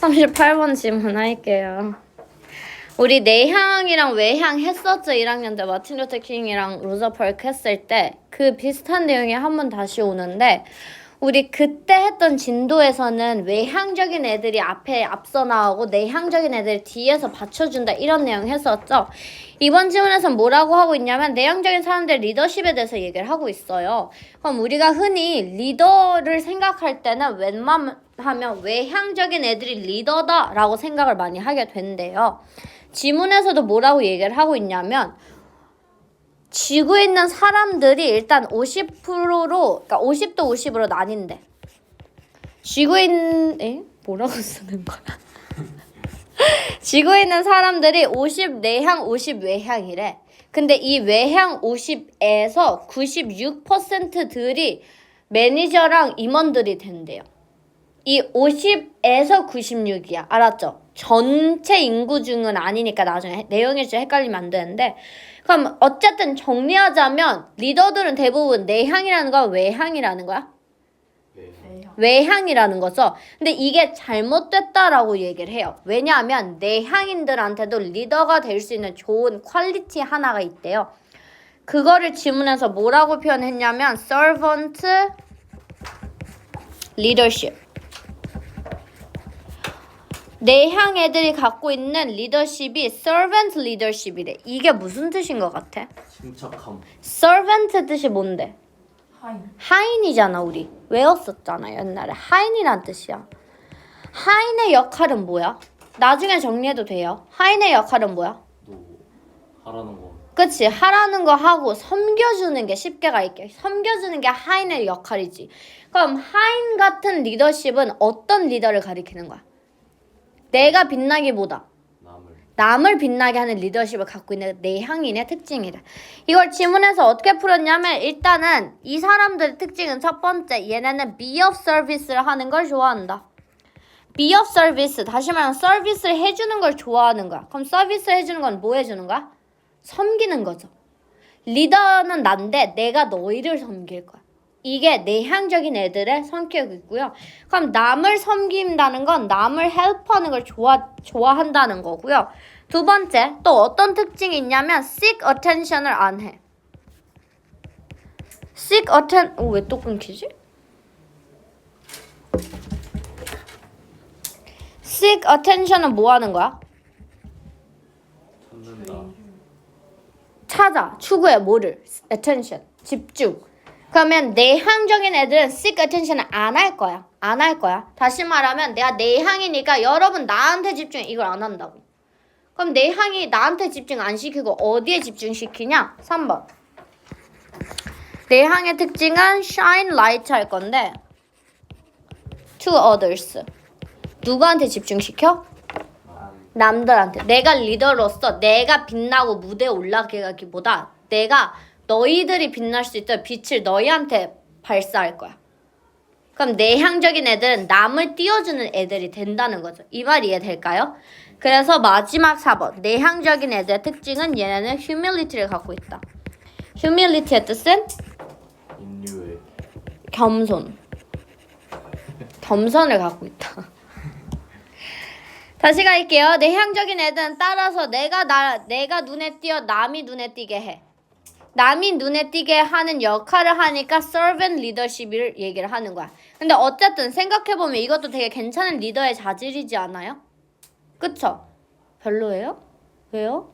38번 질문할게요. 우리 내향이랑 외향 했었죠 1학년 때 마틴 루터 킹이랑 로자 파크 했을 때 그 비슷한 내용이 한 번 다시 오는데 우리 그때 했던 진도에서는 외향적인 애들이 앞에 앞서 나오고 내향적인 애들이 뒤에서 받쳐준다 이런 내용 했었죠. 이번 질문에서 뭐라고 하고 있냐면 내향적인 사람들 리더십에 대해서 얘기를 하고 있어요. 그럼 우리가 흔히 리더를 생각할 때는 웬만하면 외향적인 애들이 리더다라고 생각을 많이 하게 된대요. 지문에서도 뭐라고 얘기를 하고 있냐면 지구에 있는 사람들이 일단 50%로 그러니까 50도 50으로 나뉜대. 지구에 있는 에? 뭐라고 쓰는 거야? 지구에 있는 사람들이 50 내향 50 외향이래. 근데 이 외향 50에서 96%들이 매니저랑 임원들이 된대요. 이 50에서 96이야. 알았죠? 전체 인구 중은 아니니까 나중에 내용이 좀 헷갈리면 안 되는데 그럼 어쨌든 정리하자면 리더들은 대부분 내향이라는 거야 외향이라는 거야? 네. 외향이라는 거죠. 근데 이게 잘못됐다라고 얘기를 해요. 왜냐하면 내향인들한테도 리더가 될 수 있는 좋은 퀄리티 하나가 있대요. 그거를 지문에서 뭐라고 표현했냐면 servant leadership. 내향 애들이 갖고 있는 리더십이 servant leadership이래. 이게 무슨 뜻인 것 같아? 침착함. servant 뜻이 뭔데? 하인. 하인이잖아 우리 외웠었잖아 옛날에 하인이란 뜻이야 하인의 역할은 뭐야? 나중에 정리해도 돼요 하인의 역할은 뭐야? 또 하라는 거. 그치 하라는 거 하고 섬겨주는 게 쉽게 갈게 섬겨주는 게 하인의 역할이지 그럼 하인 같은 리더십은 어떤 리더를 가리키는 거야? 내가 빛나기보다 남을. 남을 빛나게 하는 리더십을 갖고 있는 내 향인의 특징이다. 이걸 지문에서 어떻게 풀었냐면 일단은 이 사람들의 특징은 첫 번째 얘네는 be of service를 하는 걸 좋아한다. be of service 다시 말하면 서비스를 해주는 걸 좋아하는 거야. 그럼 서비스를 해주는 건 뭐 해주는 거야? 섬기는 거죠. 리더는 난데 내가 너희를 섬길 거야. 이게 내향적인 애들의 성격이고요. 그럼 남을 섬긴다는 건 남을 헬프하는 걸 좋아 좋아한다는 거고요. 두 번째 또 어떤 특징이 있냐면 seek attention을 안 해. seek atten 어, 왜또 끊기지? seek attention은 뭐 하는 거야? 찾는다. 찾아, 추구해 뭐를? attention, 집중. 그러면 내향적인 애들은 seek attention을 안 할 거야. 안 할 거야. 다시 말하면 내가 내향이니까 여러분 나한테 집중 이걸 안 한다고. 그럼 내향이 나한테 집중 안 시키고 어디에 집중시키냐? 3번. 내향의 특징은 shine light 할 건데 to others. 누구한테 집중시켜? 남들한테 내가 리더로서 내가 빛나고 무대에 올라가기보다 내가 너희들이 빛날 수 있도록 빛을 너희한테 발사할 거야. 그럼 내향적인 애들은 남을 띄워주는 애들이 된다는 거죠. 이 말 이해될까요? 그래서 마지막 4번 내향적인 애들의 특징은 얘네는 humility를 갖고 있다. humility의 뜻은 인류의 겸손. 겸손을 갖고 있다. 다시 갈게요. 내향적인 애들은 따라서 내가 나 내가 눈에 띄어 남이 눈에 띄게 해. 남이 눈에 띄게 하는 역할을 하니까 servant leadership을 얘기를 하는 거야. 근데 어쨌든 생각해 보면 이것도 되게 괜찮은 리더의 자질이지 않아요? 그쵸? 별로예요? 왜요?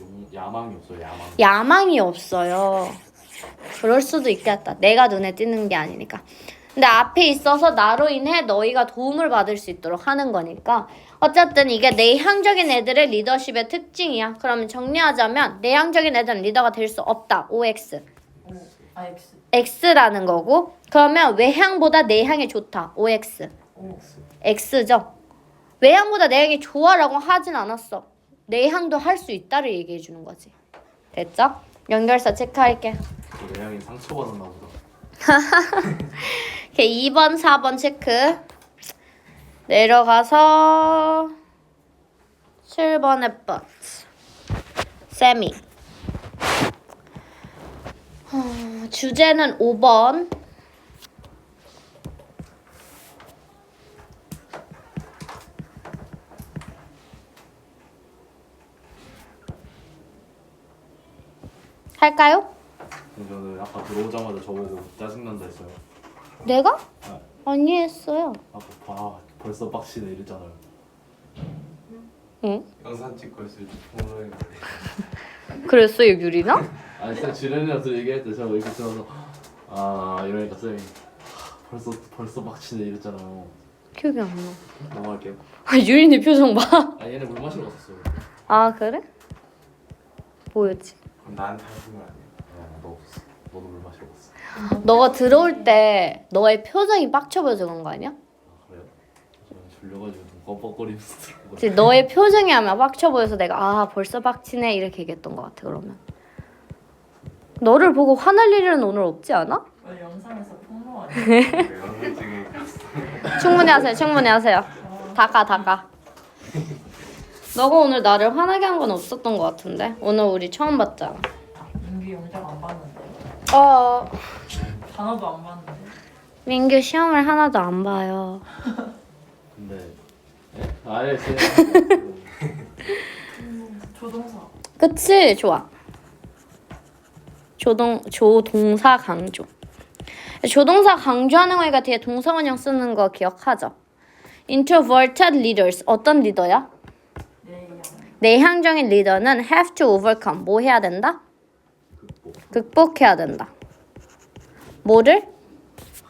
용, 야망이 없어요. 야망. 야망이 없어요. 그럴 수도 있겠다. 내가 눈에 띄는 게 아니니까. 근데 앞에 있어서 나로 인해 너희가 도움을 받을 수 있도록 하는 거니까 어쨌든 이게 내향적인 애들의 리더십의 특징이야. 그러면 정리하자면 내향적인 애들은 리더가 될 수 없다. OX. 오. 아 X. X라는 거고 그러면 외향보다 내향이 좋다. OX. 오. X죠. 외향보다 내향이 좋아라고 하진 않았어. 내향도 할 수 있다를 얘기해 주는 거지. 됐죠? 연결사 체크할게. 내향이 상처받았나 보다. 오케이, 2번, 4번 체크. 내려가서 7번의 버스. 세미. 주제는 5번. 할까요? 저는 아까 들어오자마자 저보고 짜증난다 했어요. 내가? 네. 아니 했어요. 아, 아 벌써 빡치네 이랬잖아요. 응? 영상 찍고 있을 때 통화를 그랬어요 유리나? 아니 쌤 지른이라서 얘기할 때 제가 이렇게 들어서 아 이러니까 쌤이 하, 벌써 벌써 빡치네 이랬잖아요. 기억이 안 나. 넘어갈게요. 아 유리네 표정 봐. 아 얘네 물 마시러 갔었어요. 아 그래? 뭐였지? 그럼 나한테 하신 거 아니에요? 어, 너 없었어. 너도 물 마시러 갔어. 너가 들어올 때 너의 표정이 빡쳐 보여서 그런 거 아니야? 좀 껌뻑거리면서 들어오고. 그치, 너의 표정이 아마 빡쳐 보여서 내가 아 벌써 빡치네 이렇게 얘기했던 것 같아 그러면. 너를 보고 화날 일은 오늘 없지 않아? 왜 영상에서 폭로 아니야? 영상 충분히 하세요 충분히 하세요. 다가 다가. 너가 오늘 나를 화나게 한 건 없었던 것 같은데 오늘 우리 처음 봤잖아. 민규 영상 안 봤는데. 어 단어도 안 봤는데. 민규 시험을 하나도 안 봐요. 예? 아예 쌤. 조동사. 그치 좋아. 조동 조동사 강조. 조동사 강조하는 거니까 뒤에 동사원형 쓰는 거 기억하죠? Introverted leaders 어떤 리더야? 내양. 내향적인 리더는 have to overcome 뭐 해야 된다? 극복. 극복해야 된다. 뭐를?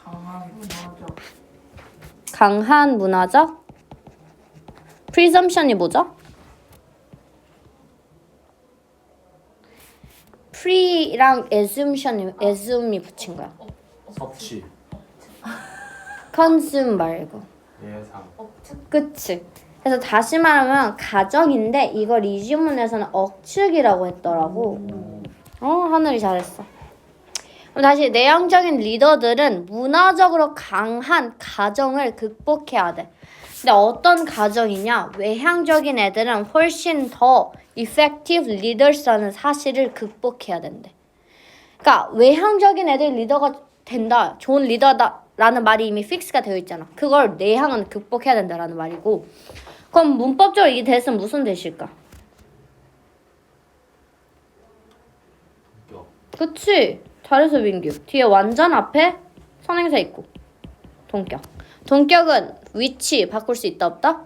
강한. 강한 문화적 presumption이 뭐죠? pre랑 assumption이 assume이 붙인 거야. 섭취. consume 말고. 예상 그치? 그래서 다시 말하면 가정인데 이걸 이 지문에서는 억측이라고 했더라고. 어 하늘이 잘했어. 다시 내향적인 리더들은 문화적으로 강한 가정을 극복해야 돼. 근데 어떤 가정이냐? 외향적인 애들은 훨씬 더 effective leaders라는 사실을 극복해야 된대. 그러니까 외향적인 애들 리더가 된다, 좋은 리더다 라는 말이 이미 픽스가 되어 있잖아. 그걸 내향은 극복해야 된다라는 말이고. 그럼 문법적으로 이 대은 무슨 대실까? 격. 그치? 잘해서 민규. 뒤에 완전 앞에 선행사 있고. 동격. 동격은 위치 바꿀 수 있다 없다?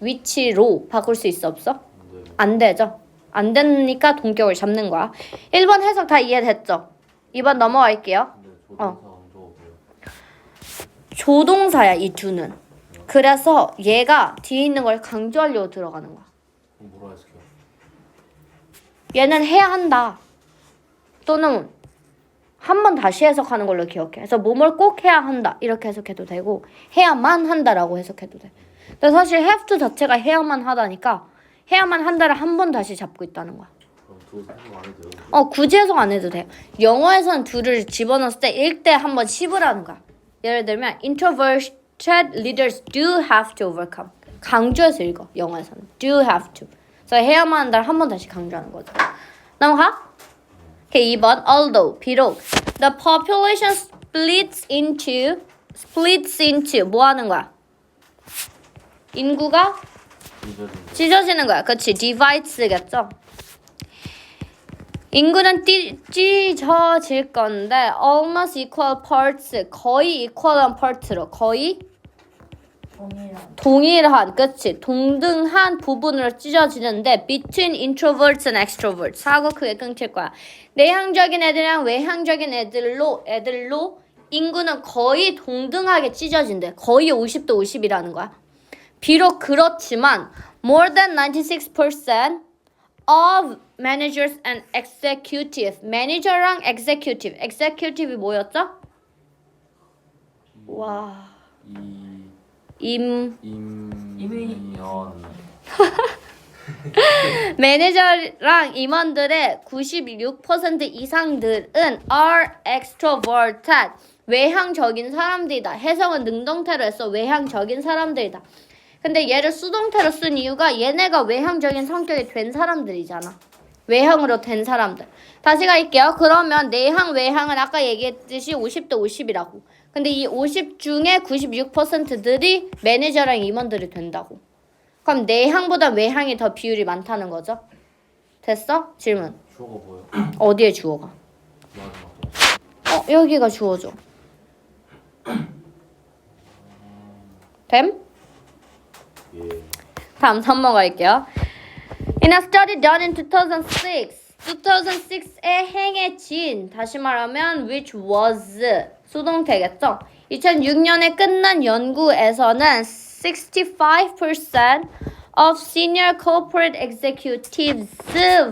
위치로 바꿀 수 있어 없어? 근데 안 되죠. 안 되니까 동격을 잡는 거야. 1번 해석 다 이해됐죠? 2번 넘어갈게요. 근데 어. 조동사. 조동사야 이 두는. 그래서 얘가 뒤에 있는 걸 강조하려고 들어가는 거야. 얘는 해야 한다. 또는 한 번 다시 해석하는 걸로 기억해. 그래서 뭐뭘 꼭 해야 한다. 이렇게 해석해도 되고 해야만 한다라고 해석해도 돼. 근데 사실 have to 자체가 해야만 하다니까 해야만 한다를 한 번 다시 잡고 있다는 거야. 어, 굳이 해석 안 해도 돼요. 영어에서는 둘을 집어넣었을 때읽때 한번 씹으라는 거야. 예를 들면 introverted leaders do have to overcome. 강조해서 읽어. 영어에서는 do have to. 그래서 해야만 한다를 한 번 다시 강조하는 거죠. 넘어가. 오케이, 2번 although 비록 the population splits into splits into 뭐 하는 거야? 인구가. 찢어지는 거야. 그렇지. divides겠죠. 인구는 띠, 찢어질 건데 almost equal parts 거의 equal한 part로 거의 동일한. 동일한 그치. 동등한 부분으로 찢어지는데 between introverts and extroverts. 하고 그게 끊길 거야. 내향적인 애들이랑 외향적인 애들로 애들로 인구는 거의 동등하게 찢어진대. 거의 50대 50이라는 거야. 비록 그렇지만 more than 96% of managers and executive 매니저랑 executive. executive이 뭐였죠? 와. 이 임 임연 매니저랑 임원들의 96% 이상들은 are extroverted 외향적인 사람들이다. 해석은 능동태로 했어. 외향적인 사람들이다. 근데 얘를 수동태로 쓴 이유가 얘네가 외향적인 성격이 된 사람들이잖아. 외향으로 된 사람들. 다시 갈게요. 그러면 내향, 외향은 아까 얘기했듯이 50대 50이라고. 근데 이 50 중에 96%들이 매니저랑 임원들이 된다고. 그럼 내향보다 외향이 더 비율이 많다는 거죠? 됐어? 질문. 주어가 뭐예요? 어디에 주어가? 마지막 어 여기가 주어죠. 됨? 예. 다음 3번 갈게요. In a study done in 2006, 2006에 행해진 다시 말하면 which was 수동태겠죠. 2006년에 끝난 연구에서는 65% of senior corporate executives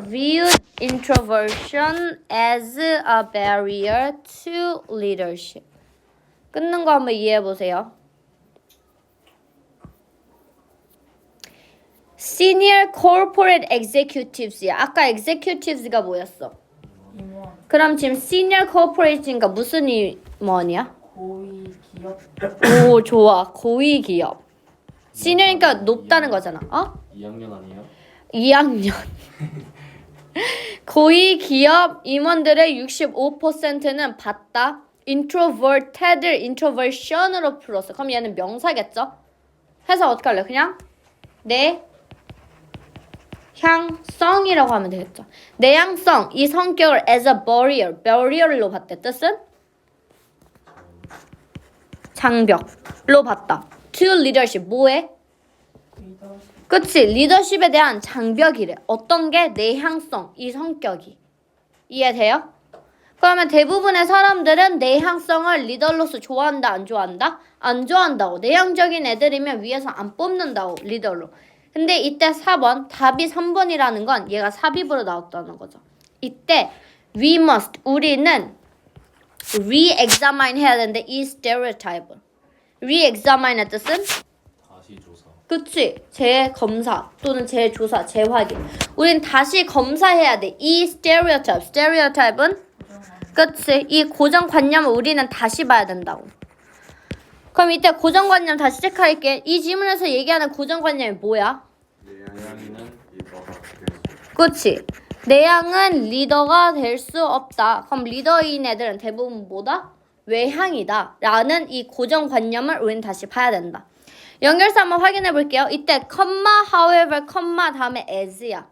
viewed introversion as a barrier to leadership. 끊는 거 한번 이해해 보세요. Senior Corporate Executives야. 아까 Executives가 뭐였어? 그럼 지금 Senior Corporate니까 무슨 임 원이야? 고위 기업 오 좋아. 고위 기업. Senior니까 높다는 거잖아. 어? 2학년 아니에요? 2학년. 고위 기업 임원들의 65%는 봤다. introverted를 introversion으로 풀었어. 그럼 얘는 명사겠죠? 해서 어떻게 할래? 그냥 내 향성이라고 하면 되겠죠. 내향성, 이 성격을 as a barrier, barrier로 봤대. 뜻은 장벽로 봤다. to leadership? 리더십 그치 리더십에 대한 장벽이래 어떤 게 내향성 이 성격이 이해돼요? 그러면 대부분의 사람들은 내향성을 리더로서 좋아한다 안 좋아한다? 안 좋아한다고 내향적인 애들이면 위에서 안 뽑는다고 리더로 근데 이때 4번 답이 3번이라는 건 얘가 삽입으로 나왔다는 거죠 이때 we must 우리는 re-examine 해야 되는데 이 stereotype re-examine의 뜻은 다시 조사. 그치. 재검사 또는 재조사 재확인. 우린 다시 검사해야 돼이 스테레오타입은 고정관 그치. 이 고정관념을 우리는 다시 봐야 된다고. 그럼 이때 고정관념 다시 체크할게. 이 질문에서 얘기하는 고정관념이 뭐야? 그치 내향은 리더가 될 수 없다 그럼 리더인 애들은 대부분 뭐다 외향이다 라는 이 고정관념을 우린 다시 봐야 된다 연결사 한번 확인해 볼게요. 이때 컴마 however 컴마 다음에 as야.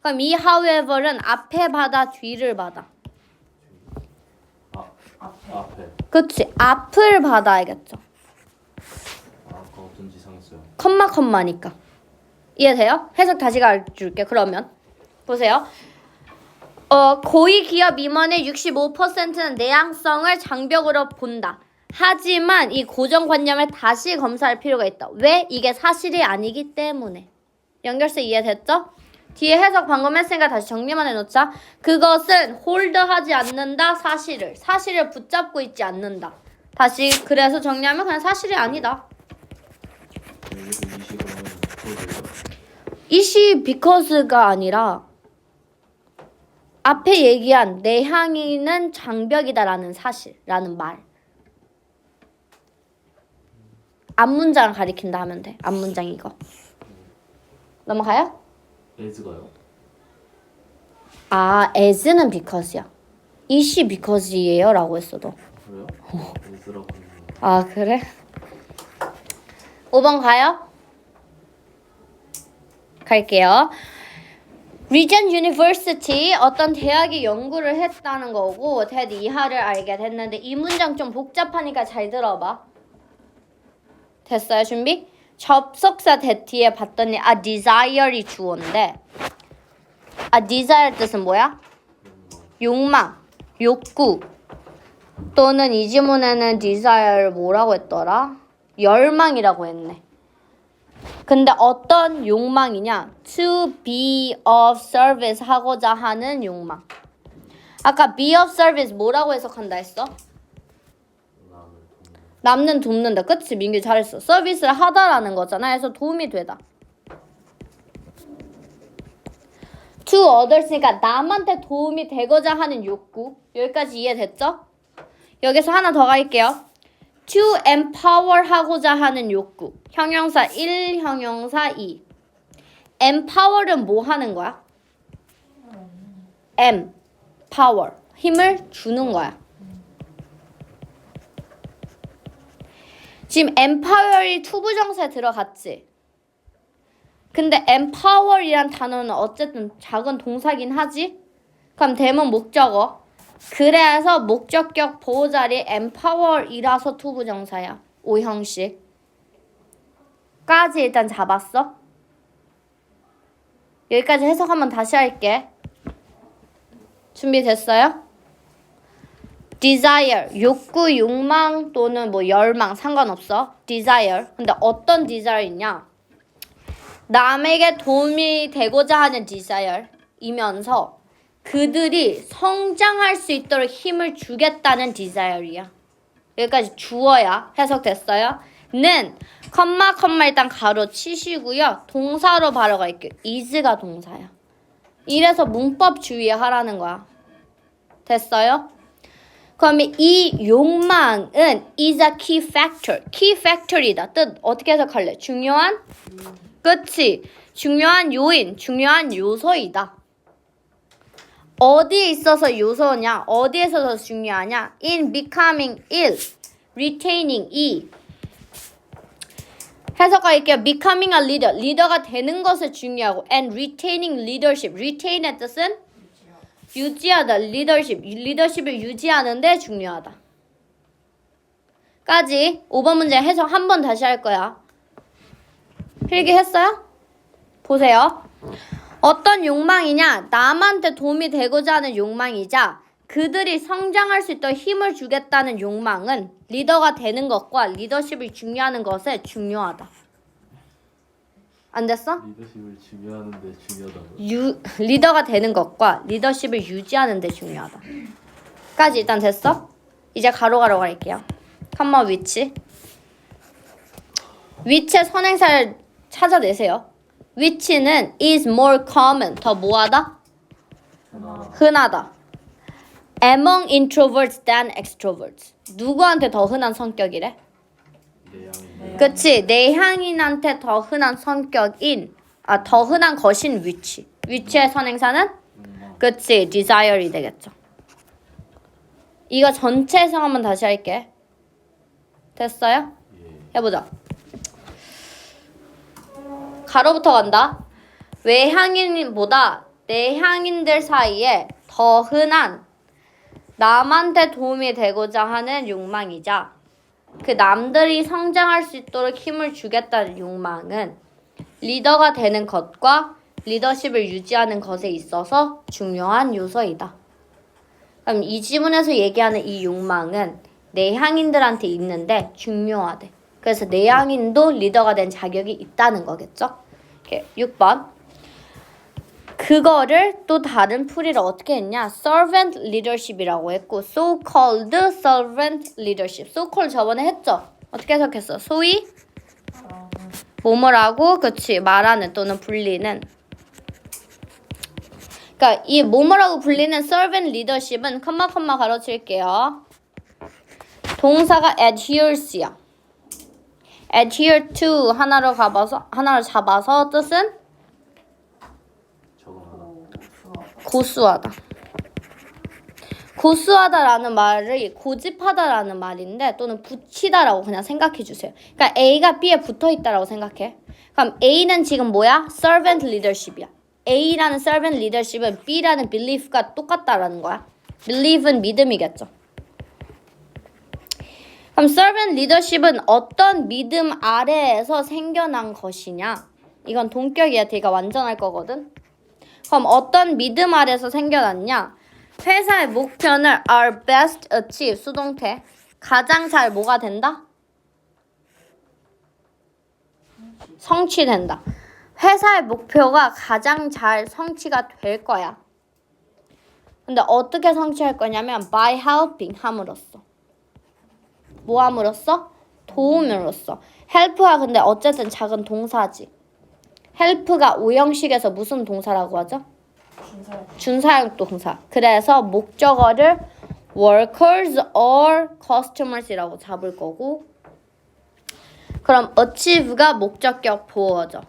그럼 이 however는 앞에 받아 뒤를 받아. 아 앞에. 그치 앞을 받아야겠죠. 컴마 컴마니까. 이해돼요? 해석 다시 가르쳐줄게. 그러면 보세요. 어, 고위 기업 임원의 65%는 내향성을 장벽으로 본다. 하지만 이 고정관념을 다시 검사할 필요가 있다. 왜? 이게 사실이 아니기 때문에. 연결세 이해됐죠? 뒤에 해석 방금 했으니까 다시 정리만 해놓자. 그것은 홀드하지 않는다 사실을. 사실을 붙잡고 있지 않는다. 다시 그래서 정리하면 그냥 사실이 아니다. 이 보여줘요. 이시 because가 아니라 앞에 얘기한 내 향이는 장벽이다라는 사실라는 말. 앞문장을 가리킨다 하면 돼. 앞문장 이거. 넘어가요? 에즈가요? 아, as는 because야. 이시 because예요 라고 했어도. 그래요? 에즈라고 하는 거. 아, 그래? 5번 가요? 갈게요. Regent University 어떤 대학이 연구를 했다는 거고 대이하를 알게 됐는데 이 문장 좀 복잡하니까 잘 들어봐. 됐어요 준비? 접속사 대 뒤에 봤더니 a desire이 주어인데 a desire 뜻은 뭐야? 욕망, 욕구 또는 이 지문에는 desire를 뭐라고 했더라? 열망이라고 했네. 근데 어떤 욕망이냐? To be of service 하고자 하는 욕망. 아까 be of service 뭐라고 해석한다 했어? 남는 돕는다. 그치? 민규 잘했어. 서비스를 하다라는 거잖아. 그래서 도움이 되다. To others니까 남한테 도움이 되고자 하는 욕구. 여기까지 이해됐죠? 여기서 하나 더 갈게요. To empower 하고자 하는 욕구. 형용사 1, 형용사 2. empower은 뭐 하는 거야? em, power. 힘을 주는 거야. 지금 empower이 투부정사에 들어갔지. 근데 empower이란 단어는 어쨌든 작은 동사긴 하지. 그럼 대문 목적어. 그래서 목적격 보호자리 empower이라서 투부정사야. 오형식. 까지 일단 잡았어? 여기까지 해석 한번 다시 할게. 준비됐어요? desire 욕구, 욕망 또는 뭐 열망 상관없어. desire. 근데 어떤 desire이냐? 남에게 도움이 되고자 하는 desire이면서 그들이 성장할 수 있도록 힘을 주겠다는 desire이야. 여기까지 주어야 해석됐어요? 는 컴마 컴마 일단 가로 치시고요. 동사로 바로 갈게요. is가 동사야. 이래서 문법 주의하라는 거야. 됐어요? 그러면 이 욕망은 is a key factor. key factor이다. 뜻 어떻게 해석할래? 중요한? 그치. 중요한 요인, 중요한 요소이다. 어디에 있어서 요소냐? 어디에서 더 중요하냐? in becoming ill, retaining e. 해석할게요. becoming a leader, 리더가 되는 것을 중요하고 and retaining leadership, retain의 뜻은 유지하다, leadership, 리더십을 유지하는데 중요하다. 까지 5번 문제 해석 한 번 다시 할 거야. 필기했어요? 보세요. 어떤 욕망이냐? 남한테 도움이 되고자 하는 욕망이자 그들이 성장할 수 있도록 힘을 주겠다는 욕망은 리더가 되는 것과 리더십을 중요하는 것에 중요하다. 안 됐어? 리더십을 중요하는데 중요하다고. 유, 리더가 되는 것과 리더십을 유지하는 데 중요하다. 까지 일단 됐어? 이제 가로가로 갈게요. 컴마 위치. 위치의 선행사를 찾아내세요. 위치는 is more common. 더 뭐하다? 흔하다. among introverts than extroverts. 누구한테 더 흔한 성격이래? 그치 내향인한테 더 흔한 성격인 아 더 흔한 것인 위치 위치의 선행사는. 그치 desire이 되겠죠 이거 전체 해석 한번 다시 할게 됐어요? 예. 해보자 가로부터 간다 외향인보다 내향인들 사이에 더 흔한 남한테 도움이 되고자 하는 욕망이자 그 남들이 성장할 수 있도록 힘을 주겠다는 욕망은 리더가 되는 것과 리더십을 유지하는 것에 있어서 중요한 요소이다. 그럼 이 지문에서 얘기하는 이 욕망은 내향인들한테 있는데 중요하대. 그래서 내향인도 리더가 된 자격이 있다는 거겠죠? 이렇게 6번. 그거를 또 다른 풀이를 어떻게 했냐? servant leadership이라고 했고 so-called servant leadership. so-called 저번에 했죠? 어떻게 해석했어? 소위 뭐뭐라고 그치 말하는 또는 불리는 그러니까 이 뭐뭐라고 불리는 servant leadership은 컴마 컴마 가로칠게요. 동사가 adheres야. Adhere to 하나로 가봐서 하나로 잡아서 뜻은. 고수하다. 고수하다라는 말이 고집하다라는 말인데 또는 붙이다라고 그냥 생각해 주세요. 그러니까 A가 B에 붙어 있다라고 생각해. 그럼 A는 지금 뭐야? servant leadership이야. A라는 servant leadership은 B라는 belief가 똑같다라는 거야. believe은 믿음이겠죠. 그럼 servant leadership은 어떤 믿음 아래에서 생겨난 것이냐? 이건 동격이야. 되게 완전할 거거든. 그럼 어떤 믿음 아래서 생겨났냐? 회사의 목표는 are best achieve 수동태 가장 잘 뭐가 된다? 성취된다. 회사의 목표가 가장 잘 성취가 될 거야. 근데 어떻게 성취할 거냐면 by helping 함으로써. 뭐 함으로써? 도움으로써. help가 근데 어쨌든 작은 동사지. help가 오형식에서 무슨 동사라고 하죠? 준사 준사형 동사. 그래서 목적어를 workers or customers이라고 잡을 거고 그럼 achieve가 목적격 보어죠.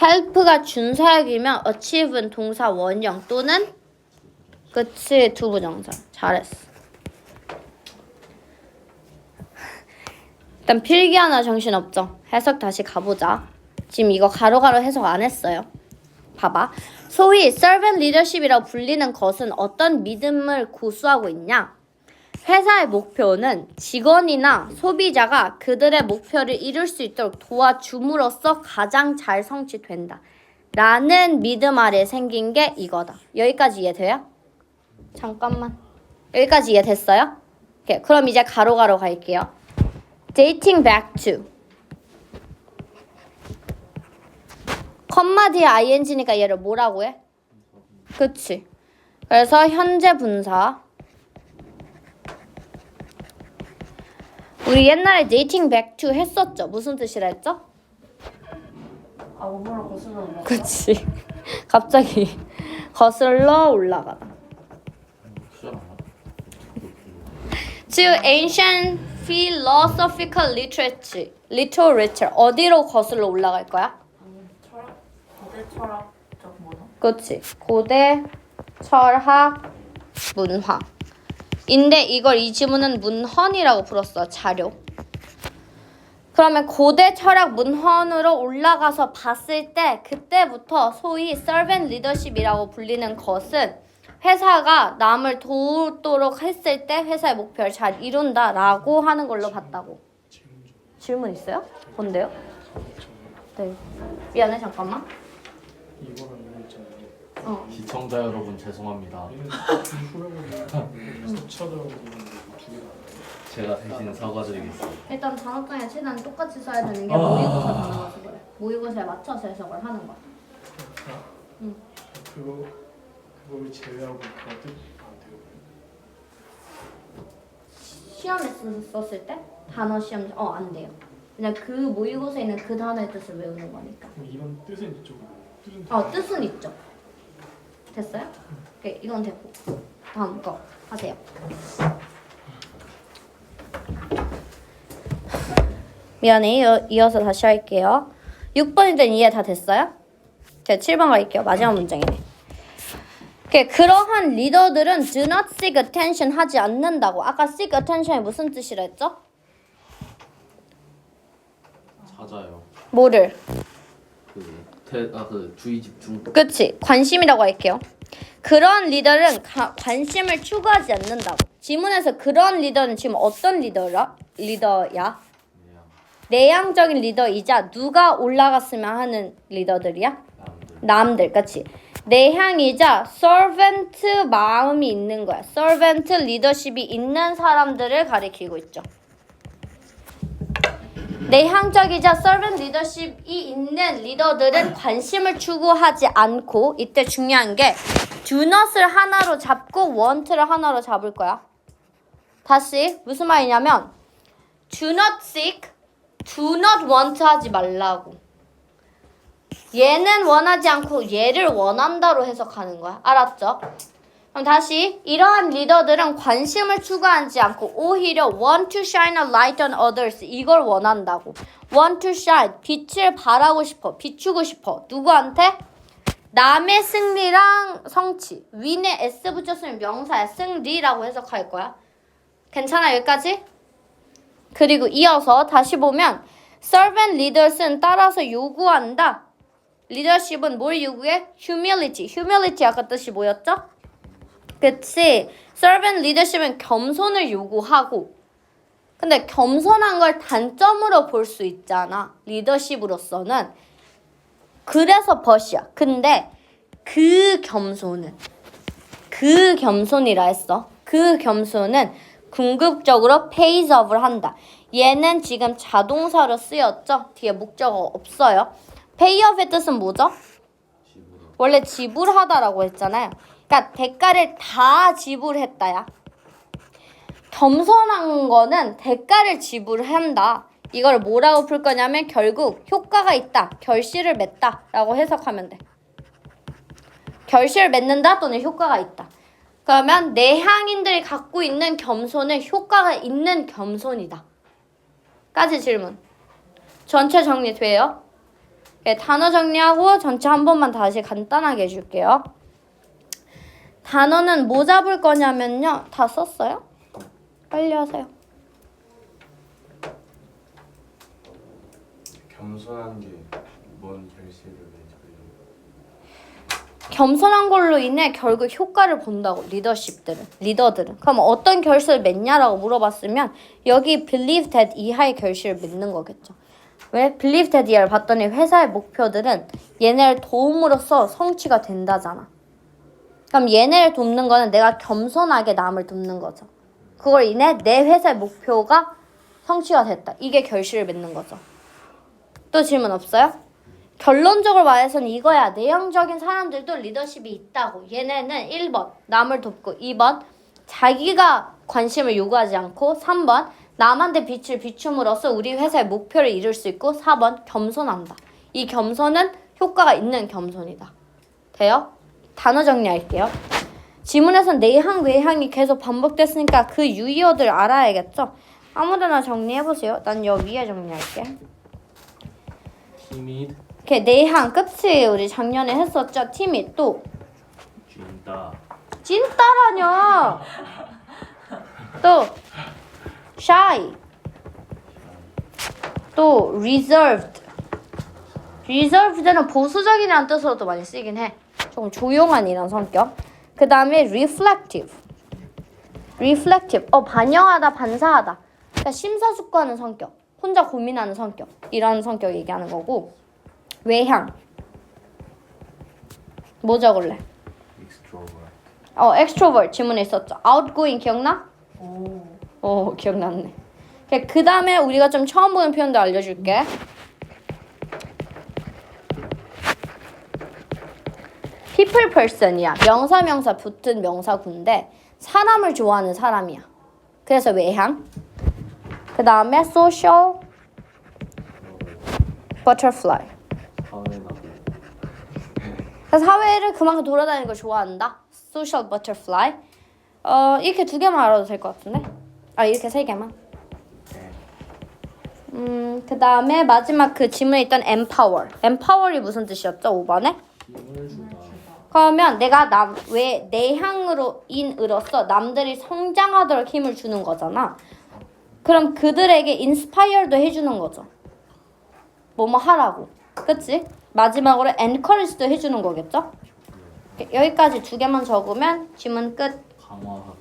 help가 준사역이면 achieve는 동사 원형 또는 그치 두부정사. 잘했어. 일단 필기 하나 정신 없죠. 해석 다시 가보자. 지금 이거 가로가로 해석 안 했어요. 봐봐. 소위 servant leadership이라고 불리는 것은 어떤 믿음을 고수하고 있냐? 회사의 목표는 직원이나 소비자가 그들의 목표를 이룰 수 있도록 도와줌으로써 가장 잘 성취된다. 라는 믿음 아래 생긴 게 이거다. 여기까지 이해돼요? 잠깐만. 여기까지 이해됐어요? 오케이, 그럼 이제 가로가로 갈게요. Dating back to. 컴마 뒤에 ing니까 얘를 뭐라고 해? 그치. 그래서 현재 분사. 우리 옛날에 dating back to 했었죠. 무슨 뜻이라 했죠? 아 오버로 거슬러 올라. 그치. 갑자기 거슬러 올라가다. To ancient philosophical literature. literature. 어디로 거슬러 올라갈 거야? 아니 철학 고대 철학적 문화. 그치. 고대 철학 문화. 인데 이걸 이 지문은 문헌이라고 불렀어. 자료. 그러면 고대 철학 문헌으로 올라가서 봤을 때 그때부터 소위 servant leadership이라고 불리는 것은 회사가 남을 도우도록 했을 때 회사의 목표를 잘 이룬다라고 하는 걸로 봤다고. 질문 있어요? 뭔데요? 네. 미안해 잠깐만. 있잖아요. 어. 시청자 여러분 죄송합니다. 제가 대신 사과드리겠습니다. 일단 단어장에 최대한 똑같이 써야 되는 게 아. 모의고사 단어라서 그래. 모의고사에 맞춰서 해석을 하는 거야. 응. 그거 그걸 제외하고 그거 뜻안 돼요. 시험에 쓰- 썼을 때 단어 시험 어 안 돼요. 그냥 그 모의고사에 있는 그 단어의 뜻을 외우는 거니까. 그럼 이런 뜻은 이쪽으로. 뜻은 어 뜻은 있죠. 됐어요? 오케이 이건 됐고 다음 거 하세요. 미안해 이어, 이어서 다시 할게요. 6번이든 이해 다 됐어요? 제가 7번 갈게요. 마지막 문장이네. 오케이, 그러한 리더들은 do not seek attention 하지 않는다고. 아까 seek attention이 무슨 뜻이라 했죠? 찾아요. 뭐를? 그아그 주의 집중. 그치 관심이라고 할게요 그런 리더는 가- 관심을 추구하지 않는다고 지문에서 그런 리더는 지금 어떤 리더라? 리더야? 내향적인 리더이자 누가 올라갔으면 하는 리더들이야? 남들. 남들 그치 내향이자 servant 마음이 있는 거야. servant 리더십이 있는 사람들을 가리키고 있죠. 내향적이자 servant 리더십이 있는 리더들은 관심을 추구하지 않고 이때 중요한 게 do not을 하나로 잡고 want를 하나로 잡을 거야. 다시 무슨 말이냐면 do not seek, do not want 하지 말라고 얘는 원하지 않고 얘를 원한다로 해석하는 거야. 알았죠? 그럼 다시 이러한 리더들은 관심을 추구하지 않고 오히려 want to shine a light on others 이걸 원한다고. want to shine 빛을 발하고 싶어, 비추고 싶어. 누구한테? 남의 승리랑 성취. 윈에 s 붙였으면 명사야. 승리라고 해석할 거야. 괜찮아 여기까지? 그리고 이어서 다시 보면 servant leaders는 따라서 요구한다. 리더십은 뭘 요구해? humility. humility 아까 뜻이 뭐였죠? 그치. servant leadership은 겸손을 요구하고 근데 겸손한 걸 단점으로 볼 수 있잖아. 리더십으로서는. 그래서 벗이야. 근데 그 겸손은 그 겸손이라 했어. 그 겸손은 궁극적으로 off를 한다. 얘는 지금 자동사로 쓰였죠? 뒤에 목적어 없어요. Off의 뜻은 뭐죠? 원래 지불하다라고 했잖아요. 그러니까 대가를 다 지불했다야. 겸손한 거는 대가를 지불한다. 이걸 뭐라고 풀 거냐면 결국 효과가 있다. 결실을 맺다 라고 해석하면 돼. 결실을 맺는다 또는 효과가 있다. 그러면 내 향인들이 갖고 있는 겸손은 효과가 있는 겸손이다. 까지 질문. 전체 정리돼요? 네, 단어 정리하고 전체 한 번만 다시 간단하게 해줄게요. 단어는 뭐 잡을 거냐면요. 다 썼어요? 빨리 하세요. 겸손한 게뭔 결실을 맺어요? 겸손한 걸로 인해 결국 효과를 본다고 리더십들은 리더들은 그럼 어떤 결실을 맺냐라고 물어봤으면 여기 believe that 이하의 결실을 맺는 거겠죠. 왜 that 이하를 봤더니 회사의 목표들은 얘네를 도움으로써 성취가 된다잖아. 그럼 얘네를 돕는 거는 내가 겸손하게 남을 돕는 거죠. 그걸 인해 내 회사의 목표가 성취가 됐다. 이게 결실을 맺는 거죠. 또 질문 없어요? 결론적으로 말해서는 이거야. 내향적인 사람들도 리더십이 있다고. 얘네는 1번 남을 돕고 2번 자기가 관심을 요구하지 않고 3번 남한테 빛을 비춤으로써 우리 회사의 목표를 이룰 수 있고 4번 겸손한다. 이 겸손은 효과가 있는 겸손이다. 돼요? 단어 정리할게요. 지문에선 내향 외향이 계속 반복됐으니까 그 유의어들 알아야겠죠? 아무데나 정리해보세요. 난 여기 위에 정리할게. timid, 이렇게 내향 끝이 우리 작년에 했었죠. 팀이 또 찐따, 찐따라뇨. 또 shy. 또 reserved. reserved는 보수적이라는 뜻으로도 많이 쓰이긴 해. 좀 조용한 이런 성격. 그 다음에 reflective. reflective. 어 반영하다, 반사하다. 그러니까 심사숙고하는 성격. 혼자 고민하는 성격. 이런 성격 얘기하는 거고. 외향. 뭐 적을래? extrovert, 어, extrovert 지문에 있었죠. outgoing 기억나? 오. 어, 기억났네. 그 다음에 우리가 좀 처음 보는 표현도 알려줄게. people person이야. 명사 명사 붙은 명사군데 사람을 좋아하는 사람이야. 그래서 외향. 그 다음에. 사회나 그래서 사회를 그만큼 돌아다니는 걸 좋아한다. social butterfly. 어 이렇게 두 개만 알아도 될 것 같은데. 아 이렇게 세 개만. 음, 그 다음에 마지막 그 지문에 있던 empower. empower이 무슨 뜻이었죠? 5번에? 힘을 주다, 그러면 내가 남, 왜 내향으로 인으로서 남들이 성장하도록 힘을 주는 거잖아. 그럼 그들에게 인스파이어도 해주는 거죠. 뭐뭐 하라고. 그치? 마지막으로 encourage도 해주는 거겠죠? 여기까지 두 개만 적으면 지문 끝. 강화하다,